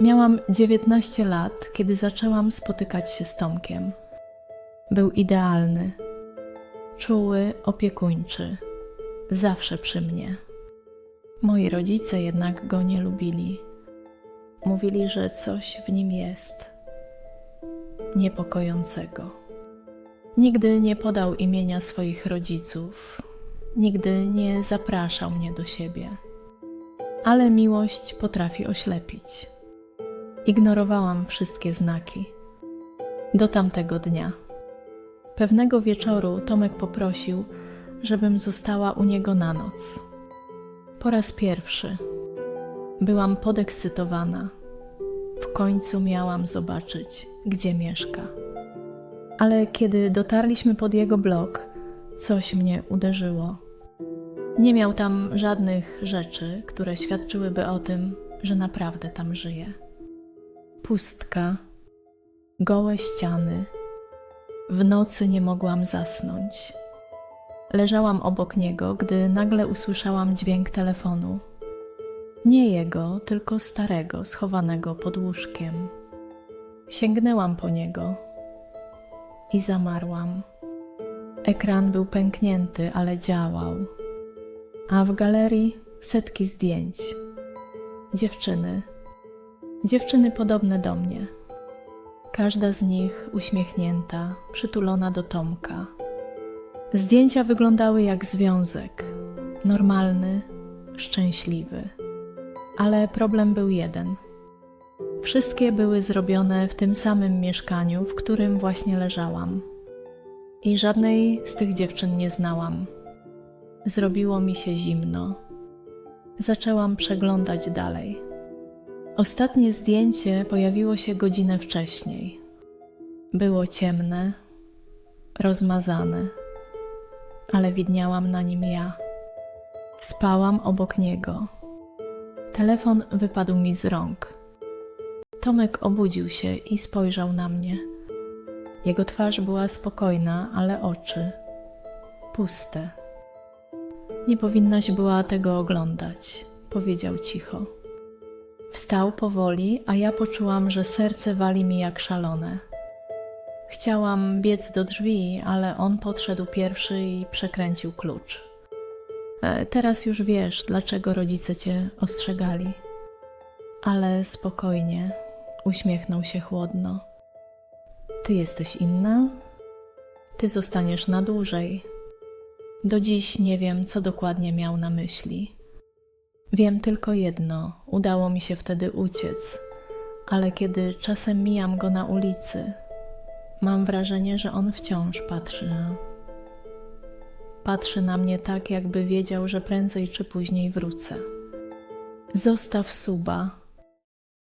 Miałam 19 lat, kiedy zaczęłam spotykać się z Tomkiem. Był idealny, czuły, opiekuńczy, zawsze przy mnie. Moi rodzice jednak go nie lubili. Mówili, że coś w nim jest niepokojącego. Nigdy nie podał imienia swoich rodziców, nigdy nie zapraszał mnie do siebie. Ale miłość potrafi oślepić. Ignorowałam wszystkie znaki. Do tamtego dnia. Pewnego wieczoru Tomek poprosił, żebym została u niego na noc. Po raz pierwszy. Byłam podekscytowana. W końcu miałam zobaczyć, gdzie mieszka. Ale kiedy dotarliśmy pod jego blok, coś mnie uderzyło. Nie miał tam żadnych rzeczy, które świadczyłyby o tym, że naprawdę tam żyje. Pustka, gołe ściany. W nocy nie mogłam zasnąć. Leżałam obok niego, gdy nagle usłyszałam dźwięk telefonu. Nie jego, tylko starego, schowanego pod łóżkiem. Sięgnęłam po niego i zamarłam. Ekran był pęknięty, ale działał, a w galerii setki zdjęć. Dziewczyny, dziewczyny podobne do mnie. Każda z nich uśmiechnięta, przytulona do Tomka. Zdjęcia wyglądały jak związek normalny, szczęśliwy. Ale problem był jeden. Wszystkie były zrobione w tym samym mieszkaniu, w którym właśnie leżałam. I żadnej z tych dziewczyn nie znałam. Zrobiło mi się zimno. Zaczęłam przeglądać dalej. Ostatnie zdjęcie pojawiło się godzinę wcześniej. Było ciemne, rozmazane, ale widniałam na nim ja. Spałam obok niego. Telefon wypadł mi z rąk. Tomek obudził się i spojrzał na mnie. Jego twarz była spokojna, ale oczy puste. Nie powinnaś była tego oglądać, powiedział cicho. Wstał powoli, a ja poczułam, że serce wali mi jak szalone. Chciałam biec do drzwi, ale on podszedł pierwszy i przekręcił klucz. E, Teraz już wiesz, dlaczego rodzice cię ostrzegali. Ale spokojnie, uśmiechnął się chłodno. Ty jesteś inna? Ty zostaniesz na dłużej. Do dziś nie wiem, co dokładnie miał na myśli. Wiem tylko jedno: udało mi się wtedy uciec, ale kiedy czasem mijam go na ulicy, mam wrażenie, że on wciąż patrzy. Patrzy na mnie tak, jakby wiedział, że prędzej czy później wrócę. Zostaw suba,